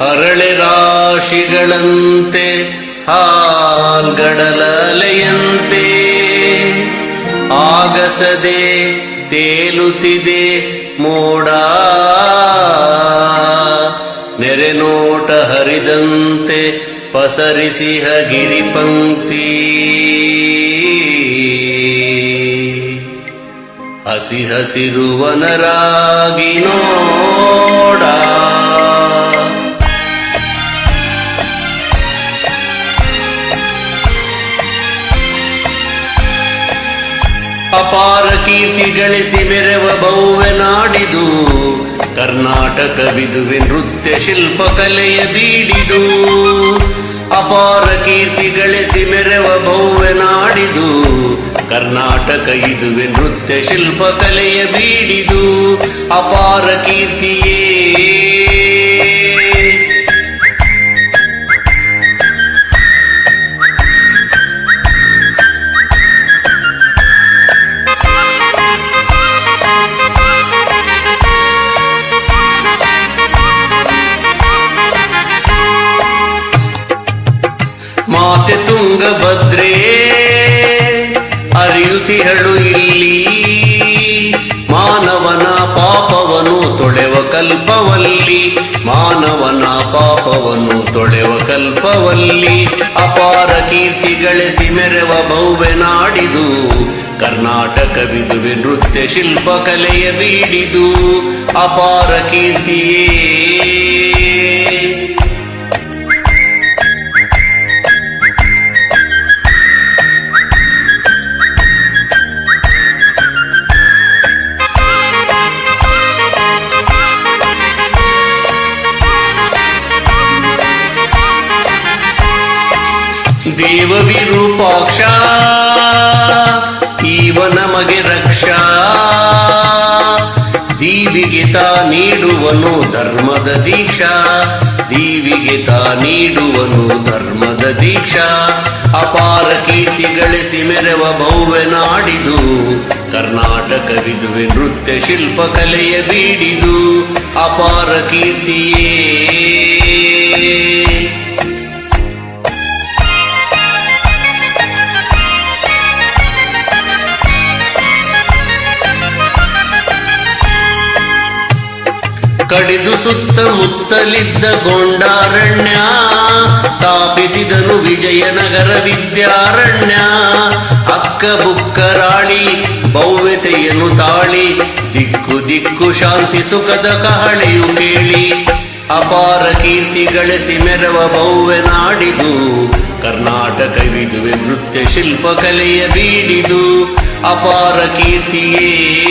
ಅರಳೆ ರಾಶಿಗಳಂತೆ ಹಾಲ್ಗಡಲಲೆಯಂತೆ ಆಗಸದೆ ತೇಲುತ್ತಿದೆ ಮೋಡ. ನೆರೆ ನೋಟ ಹರಿದಂತೆ ಪಸರಿಸಿಹ ಗಿರಿಪಂಕ್ತಿ ಹಸಿ ಹಸಿರುವನರಾಗಿ ನೋಡ. ಅಪಾರ ಕೀರ್ತಿ ಗಳಿಸಿ ಬೆರೆವ ನಾಡಿದು ಕರ್ನಾಟಕವಿದುವೆ ನೃತ್ಯ ಶಿಲ್ಪ ಕಲೆಯ ಬೀಡಿದು, ಅಪಾರ ಕೀರ್ತಿ ಗಳಿಸಿ ಮೆರವ ಭವ್ಯ ನಾಡಿದು, ಕರ್ನಾಟಕ ಇದುವೆ ನೃತ್ಯ ಶಿಲ್ಪ ಕಲೆಯ ಬೀಡಿದು, ಅಪಾರ ಕೀರ್ತಿಯೇ ಮಾತೆ ತುಂಗಭದ್ರೆ ಅರಿಯುತಿಹಳು ಇಲ್ಲಿ. ಮಾನವನ ಪಾಪವನು ತೊಳೆವ ಕಲ್ಪವಲ್ಲಿ. ಮಾನವನ ಪಾಪವನು ತೊಳೆವ ಕಲ್ಪವಲ್ಲಿ. ಅಪಾರ ಕೀರ್ತಿ ಗಳಿಸಿ ಮೆರೆವ ಭವ್ಯ ನಾಡಿದು. ಕರ್ನಾಟಕವಿದುವೆ ನೃತ್ಯ ಶಿಲ್ಪ ಕಲೆಯ ಬೀಡಿದು. ಅಪಾರ ಕೀರ್ತಿಯೇ ದೇವ ವಿರೂಪಾಕ್ಷ, ಈವ ನಮಗೆ ರಕ್ಷಾ. ದೀವಿಗೆ ತಾ ನೀಡುವನು ಧರ್ಮದ ದೀಕ್ಷಾ, ದೀವಿಗೆ ತಾ ನೀಡುವನು ಧರ್ಮದ ದೀಕ್ಷಾ. ಅಪಾರ ಕೀರ್ತಿ ಗಳಿಸಿ ಮೆರವ ಭವ್ಯ ನಾಡಿದು ಕರ್ನಾಟಕವಿದುವೆ ನೃತ್ಯ ಶಿಲ್ಪ ಕಲೆಯ ಬೀಡಿದು, ಅಪಾರ ಕೀರ್ತಿಯೇ. ಕಡಿದು ಸುತ್ತಮುತ್ತಲಿದ್ದ ಗೊಂಡಾರಣ್ಯ ಸ್ಥಾಪಿಸಿದನು ವಿಜಯನಗರ ವಿದ್ಯಾರಣ್ಯ. ಅಕ್ಕ ಬುಕ್ಕರಾಳಿ ಭವ್ಯತೆಯನ್ನು ತಾಳಿ, ದಿಕ್ಕು ದಿಕ್ಕು ಶಾಂತಿ ಸುಖದ ಕಹಳೆಯು ಕೇಳಿ. ಅಪಾರ ಕೀರ್ತಿ ಗಳಿಸಿ ಮೆರವ ಭವ್ಯ ನಾಡಿದು. ಕರ್ನಾಟಕವಿದುವೆ ನೃತ್ಯ ಶಿಲ್ಪ ಕಲೆಯ ಬೀಡಿದು. ಅಪಾರ ಕೀರ್ತಿಯೇ.